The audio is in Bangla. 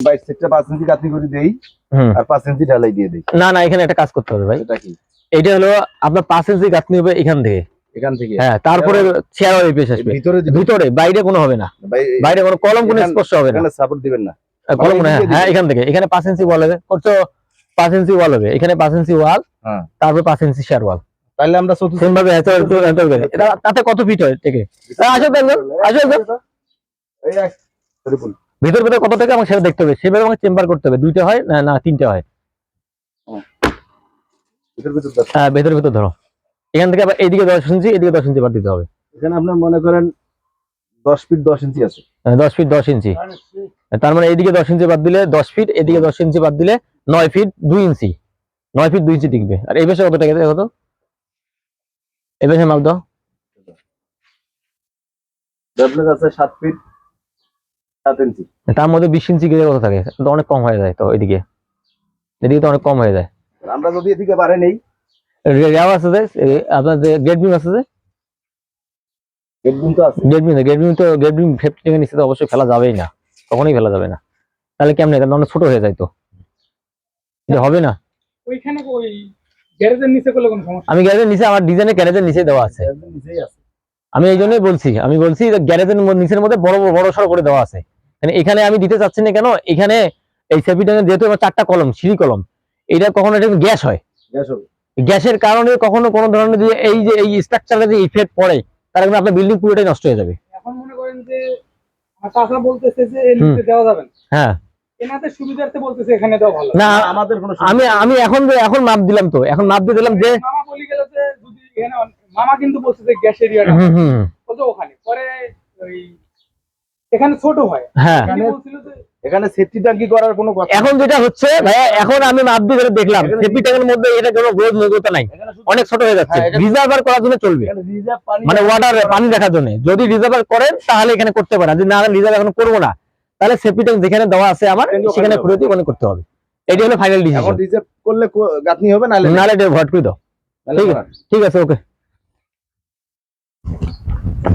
বাইশ সেটটা পাঁচ ইঞ্চি কাতি করে দেই আর পাঁচ ইঞ্চি ঢালাই দিয়ে দিই না না এখানে একটা কাজ করতে হবে ভাই এটা কি এটা হলো আপনার পাঁচ ইঞ্চি গাঁথনি হবে এখান থেকে এখান থেকে হ্যাঁ তারপরে চেয়ার ওই পেশ আসবে ভিতরে ভিতরে বাইরে কোনো হবে না বাইরে কোনো কলম কোনো এখান- স্পর্শ হবে না সাপোর্ট দিবেন না কলম হ্যাঁ হ্যাঁ, এখান থেকে এখানে পাঁচ ইঞ্চি ওয়াল হবে করছ পাঁচ ইঞ্চি ওয়াল হবে এখানে পাঁচ ইঞ্চি ওয়াল হ্যাঁ। তারপরে পাঁচ ইঞ্চি শেয়ার ওয়াল তাহলে আমরা সেম ভাবে তাতে কত ফিট হয় থেকে আসো আসো এই ভিতর ভিতরে কত থেকে আমাকে সেটা দেখতে হবে। সেভাবে আমাকে চেম্বার করতে হবে। দুইটা হয়? না না তিনটা হয়। ভিতর ভিতর দশ। হ্যাঁ ভেতর ভেতর ধরো। এখান থেকে আবার এইদিকে দশ ইঞ্চি এদিকে দশ ইঞ্চি বাদ দিতে হবে। এখানে আপনার মনে করেন দশ ফিট দশ ইঞ্চি আছে। হ্যাঁ, দশ ফিট দশ ইঞ্চি। তার মানে এইদিকে দশ ইঞ্চি বাদ দিলে দশ ফিট এদিকে দশ ইঞ্চি বাদ দিলে নয় ফিট দুই ইঞ্চি। নয় ফিট দুই ইঞ্চি টিকবে। আর এই পাশে কত টাকা কত এই পাশে মাপ দাও। আপনার আছে সাত ফিট তার মধ্যে বিশ ইঞ্চি গেলে কত থাকে তো অনেক কম হয়ে যায় তো ওইদিকে এদিকে তো অনেক কম হয়ে যায়। আমরা যদি এদিকে বাড়ে নেই। রেওয়া আছে যে আপনার যে গেট বিম আছে যে? হেডবিন তো আছে। বিম গেট বিম তো গেট বিম ফিফটি থেকে নিচে তো অবশ্যই ফেলা যাবেই না। কখনোই ফেলা যাবে না। তাহলে কেমনে? কারণ অনেক ছোট হয়ে যায় তো। এটা হবে না? ওইখানে ওই গ্যারেজের নিচে করলে কোনো সমস্যা আমি গ্যারেজের নিচে আমার ডিজাইনের গ্যারেজের নিচে দেওয়া আছে। নিচেই আছে। আমি এই জন্যই বলছি আমি বলছি গ্যারেজের নিচের মধ্যে বড় বড় সড়ো করে দেওয়া আছে। মানে এখানে আমি দিতে চাচ্ছি না কেন? এখানে এই সেপিটাঙে যেহেতু আমার চারটা কলম সিঁড়ি কলম এটা কখনো এটা গ্যাস হয়। গ্যাসের কারণে কখনো কোনো ধরনের যে এই যে এই স্ট্রাকচারে যে ইফেক্ট পড়ে তার কারণে আপনার বিল্ডিং পুরোটাই নষ্ট হয়ে যাবে। এখন মনে করেন যে চাচা বলতেছে যে এর নিচে দেওয়া যাবে না। হ্যাঁ। না আমাদের আমি আমি এখন যে- এখন মাপ দিলাম তো এখন মাপ দিয়ে দিলাম যে মামা এখানে কিন্তু বলছে যে গ্যাস এরিয়াটা বলছে ওখানে। পরে ওই এখানে ছোট হয়। হ্যাঁ। তিনি বলছিল যে এখানে সেফটি ট্যাঙ্কি করার কোনো কথা? এখন যেটা হচ্ছে ভাইয়া এখন আমি মাপ দিয়ে ধরে দেখলাম সেপি ট্যাঙ্কের মধ্যে এটা কোনো গ্রোথ নৈকতা নাই। অনেক ছোট হয়ে যাচ্ছে। হ্যাঁ, করার জন্য চলবে। এখানে মানে ওয়াটার পানি রাখার জন্য। যদি রিজার্ভার করেন তাহলে এখানে করতে পারেন। যদি না রিজার্ভ এখন করব না। তাহলে সেপি ট্যাঙ্ক যেখানে দেওয়া আছে আমার সেখানে। খুঁড়ে দিয়ে ওখানে করতে হবে। এটি হলো ফাইনাল এখন ডিসিশন রিজার্ভ করলে হবে নাহলে নাহলে এটা ভট করে দাও। ঠিক করা। ঠিক আছে ওকে